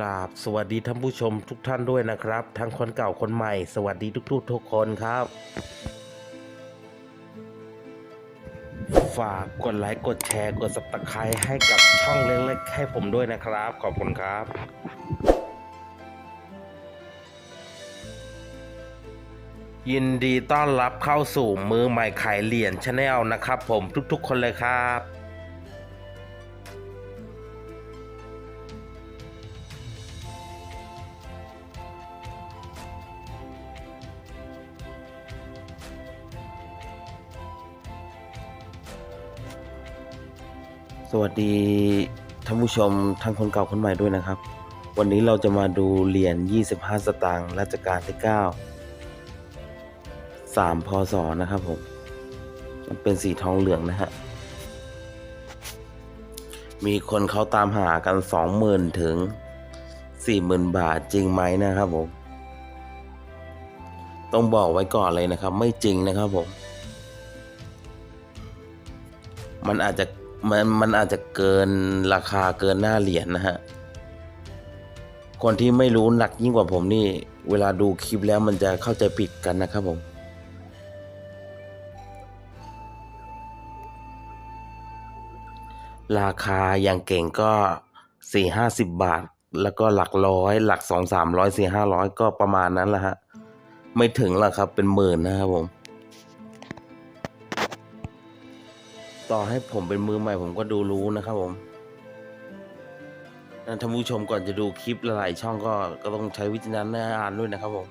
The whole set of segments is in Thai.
ราบสวัสดีท่านผู้ชมทุกท่านด้วยนะครับ ทั้งคนเก่าคนใหม่ สวัสดีทุกๆทุกคนครับ ฝากกดไลค์กดแชร์กดสับตะไคร้ให้กับช่องเล็กๆให้ผมด้วยนะครับ ขอบคุณครับยินดีต้อนรับเข้าสู่มือใหม่ขายเหรียญชาแนลนะครับผมทุกๆ คนเลยครับ สวัสดีท่านผู้ชมทั้งคนเก่าคนใหม่ด้วยนะครับ วันนี้เราจะมาดูเหรียญ 25 สตางค์รัชกาลที่ 9 3พศนะครับผม มันเป็นสีทองเหลืองนะฮะ มีคนเขาตามหากัน 20,000 ถึง 40,000 บาทจริงไหมนะครับผม ต้องบอกไว้ก่อนเลยนะครับ ไม่จริงนะครับผม มันอาจจะ มันมันอาจจะเกินราคาเกินหน้าเหรียญนะฮะ คนที่ไม่รู้หนักยิ่งกว่าผมนี่ เวลาดูคลิปแล้วมันจะเข้าใจผิดกันนะครับผมราคาอย่างเก่งก็สี่ห้าสิบบาท แล้วก็หลักร้อย หลักสองสามร้อยสี่ห้าร้อยก็ประมาณนั้นแหละฮะ ไม่ถึงหรอกครับเป็นหมื่นนะครับผม ต่อให้ผมเป็นมือใหม่ผมก็ดูรู้นะครับผมท่านผู้ชมก่อนจะดูคลิปหลายๆช่องก็ก็ต้องใช้วิจารณญาณด้วยนะครับผม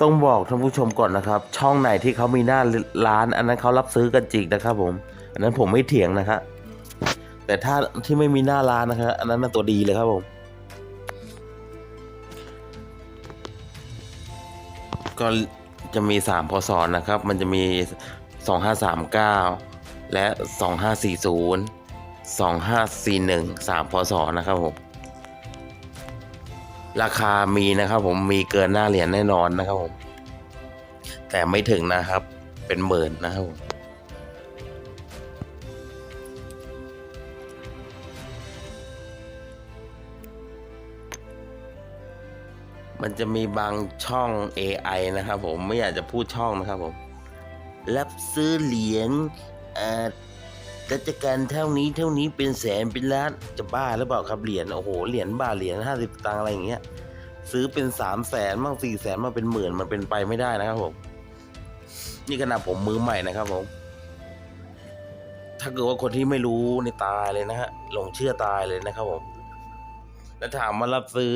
ต้องบอกท่านผู้ชมก่อนนะครับ ช่องไหนที่เขามีหน้าร้าน อันนั้นเขารับซื้อกันจริงนะครับ ผม อันนั้นผมไม่เถียงนะครับแต่ถ้าที่ไม่มีหน้าร้านนะครับอันนั้นน่ะตัวดีเลยครับผม ก็จะมีสามพศนะครับ มันจะมี 2539 และ 2540 2541 3พศนะครับผม ราคามีนะครับผมมีเกินหน้าเหรียญแน่นอนนะครับผม แต่ไม่ถึงนะครับเป็นหมื่นนะครับผมมันจะมีบางช่อง AI นะครับผมไม่อยากจะพูดช่องนะครับผม รับซื้อเหรียญเอ่อราชการเท่านี้เท่านี้เป็นแสนเป็นล้านจะบ้าหรือเปล่าครับเหรียญโอ้โหเหรียญบาทเหรียญห้าสิบตังอะไรอย่างเงี้ยซื้อเป็นสามแสนบ้างสี่แสนมาเป็นหมื่นมันเป็นไปไม่ได้นะครับผมนี่ขนาดผมมือใหม่นะครับผมถ้าเกิดว่าคนที่ไม่รู้ในตายเลยนะฮะหลงเชื่อตายเลยนะครับผมแล้วถามมารับซื้อ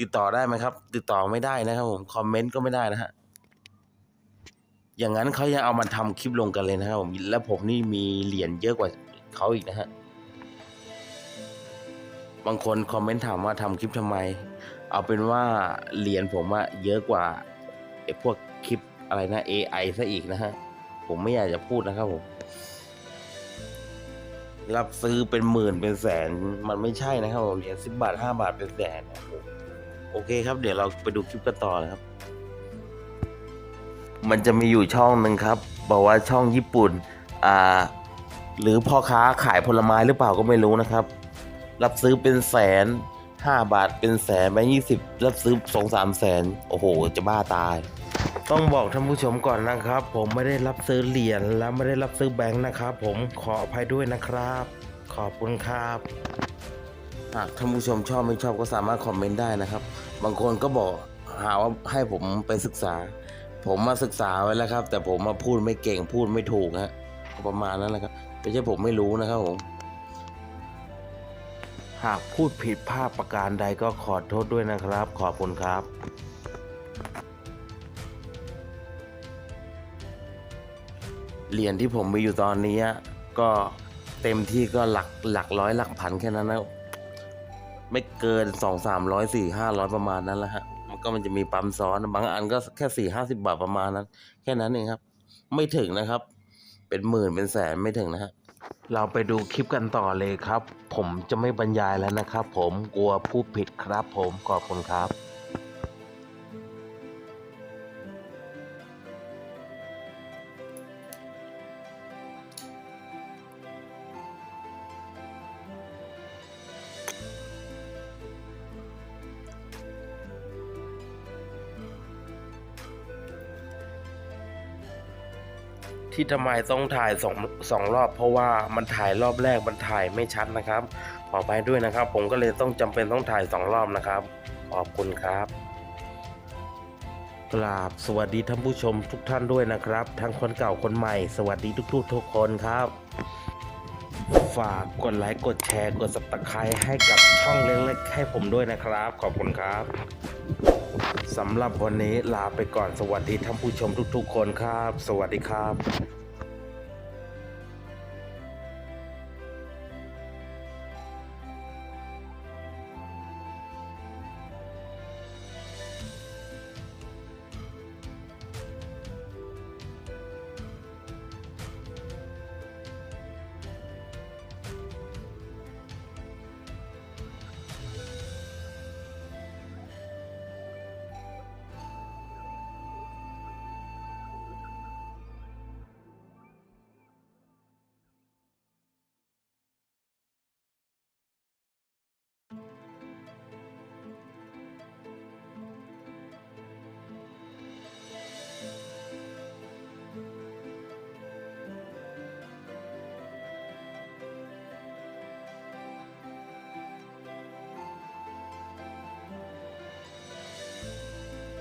ติดต่อได้ไหมครับ ติดต่อไม่ได้นะครับผมคอมเมนต์ก็ไม่ได้นะฮะ อย่างนั้นเขายังเอามาทำคลิปลงกันเลยนะครับผมแล้วผมนี่มีเหรียญเยอะกว่าเขาอีกนะฮะบางคนคอมเมนต์ถามว่าทำคลิปทำไม เอาเป็นว่าเหรียญผมอะเยอะกว่าไอ้พวกคลิปอะไรนะ AI ซะอีกนะฮะผมไม่อยากจะพูดนะครับผมรับซื้อเป็นหมื่นเป็นแสนมันไม่ใช่นะครับผมเหรียญสิบบาทห้าบาทเป็นแสนโอ้โหโอเคครับ เดี๋ยวเราไปดูคลิปกันต่อนะครับ มันจะมีอยู่ช่องหนึ่งครับ บอกว่าช่องญี่ปุ่นอ่าหรือพ่อค้าขายผลไม้หรือเปล่าก็ไม่รู้นะครับ รับซื้อเป็นแสนห้าบาทเป็นแสนแบงค์ยี่สิบรับซื้อสองสามแสนโอ้โห จะบ้าตาย ต้องบอกท่านผู้ชมก่อนนะครับ ผมไม่ได้รับซื้อเหรียญและไม่ได้รับซื้อแบงค์นะครับ ผมขออภัยด้วยนะครับ ขอบคุณครับหากท่านผู้ชมชอบไม่ชอบก็สามารถคอมเมนต์ได้นะครับ บางคนก็บอกหาว่าให้ผมไปศึกษา ผมมาศึกษาไว้แล้วครับ แต่ผมมาพูดไม่เก่งพูดไม่ถูกฮะประมาณนั้นแหละครับไม่ใช่ผมไม่รู้นะครับผม หากพูดผิดพลาดประการใดก็ขอโทษด้วยนะครับ ขอบคุณครับเหรียญที่ผมมีอยู่ตอนนี้ก็เต็มที่ก็หลักหลักร้อยหลักพันแค่นั้นนะไม่เกินสองสามร้อยสี่ห้าร้อยประมาณนั้นแหละฮะ มันก็มันจะมีปั๊มซ้อน บางอันก็แค่สี่ห้าสิบาทประมาณนั้น แค่นั้นเองครับ ไม่ถึงนะครับ เป็นหมื่นเป็นแสนไม่ถึงนะฮะเราไปดูคลิปกันต่อเลยครับ ผมจะไม่บรรยายแล้วนะครับ ผมกลัวพูดผิดครับ ผมขอบคุณครับ ที่ทำไมต้องถ่ายสองสองรอบ เพราะว่ามันถ่ายรอบแรกมันถ่ายไม่ชัดนะครับขอไปด้วยนะครับ ผมก็เลยต้องจำเป็นต้องถ่ายสองรอบนะครับขอบคุณครับกราบสวัสดีท่านผู้ชมทุกท่านด้วยนะครับทั้งคนเก่าคนใหม่ สวัสดีทุกๆทุกคนครับ ฝากกดไลค์กดแชร์กด subscribe ให้กับช่องเล็กๆให้ผมด้วยนะครับ ขอบคุณครับ สำหรับวันนี้ลาไปก่อนสวัสดีท่านผู้ชมทุกๆคนครับ สวัสดีครับ